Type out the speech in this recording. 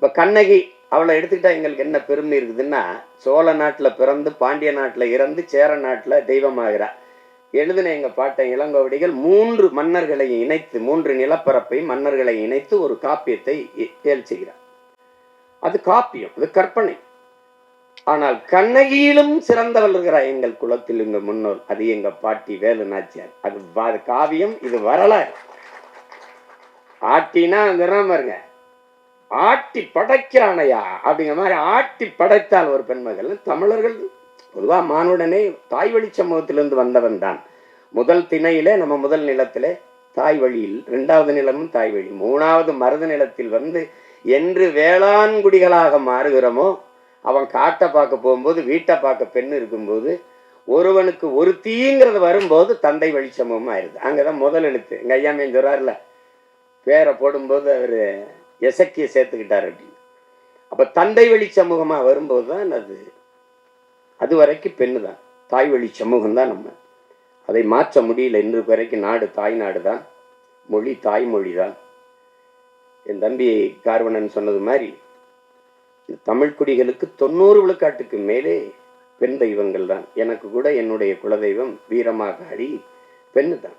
இப்போ கண்ணகி அவளை எடுத்துக்கிட்டா எங்களுக்கு என்ன பெருமை இருக்குதுன்னா சோழ நாட்டில் பிறந்து பாண்டிய நாட்டில் இறந்து சேர நாட்டில் தெய்வமாகிறா. எழுதின எங்கள் பாட்டை இளங்கோவடிகள் மூன்று மன்னர்களை இணைத்து மூன்று நிலப்பரப்பையும் மன்னர்களை இணைத்து ஒரு காப்பியத்தை இ- செய்கிறார். அது காப்பியம் அது கற்பனை. ஆனால் கண்ணகியிலும் சிறந்தவள் இருக்கிறார் எங்கள் குலத்தில் எங்கள் முன்னோர். அது எங்கள் பாட்டி வேலு நாச்சியார். அது அது காவியம் இது வரலாறு. ஆட்டினா அந்த பாருங்க. ஆட்டி படைக்கிறானையா? அப்படிங்கிற மாதிரி ஆட்டி படைத்தால் ஒரு பெண்மகள். தமிழர்கள் பொதுவாக மானுடனே தாய் வழி சமூகத்திலிருந்து வந்தவன் தான். முதல் திணையிலே நம்ம முதல் நிலத்திலே தாய் வழியில் ரெண்டாவது நிலமும் தாய் வழி மூணாவது மருத நிலத்தில் வந்து என்று வேளாண்குடிகளாக மாறுகிறோமோ அவன் காட்டை பார்க்க போகும்போது வீட்டை பார்க்க பெண் இருக்கும்போது ஒருவனுக்கு ஒரு தீங்கிறது வரும்போது தந்தை வழி சமூகமாக ஆயிடுது. அங்கே தான் முதல் எழுத்து. எங்கள் ஐயாமையும் சொல்கிறார்ல பேரை போடும்போது அவர் எசக்கிய சேர்த்துக்கிட்டார் அப்படின்னு அப்போ தந்தை வழி சமூகமாக வரும்போது தான் அது அது வரைக்கும் பெண்ணு தான் தாய் வழி சமூகம் தான் நம்ம. அதை மாற்ற முடியல. இன்று வரைக்கும் நாடு தாய் நாடு தான் மொழி தாய்மொழி தான் என் தம்பி கார்வணன் சொன்னது மாதிரி தமிழ் குடிகளுக்கு தொண்ணூறு விழுக்காட்டுக்கு மேலே பெண் தெய்வங்கள் தான் எனக்கு கூட என்னுடைய குலதெய்வம் வீரமாக வீரமாகாடி பெண்ணு தான்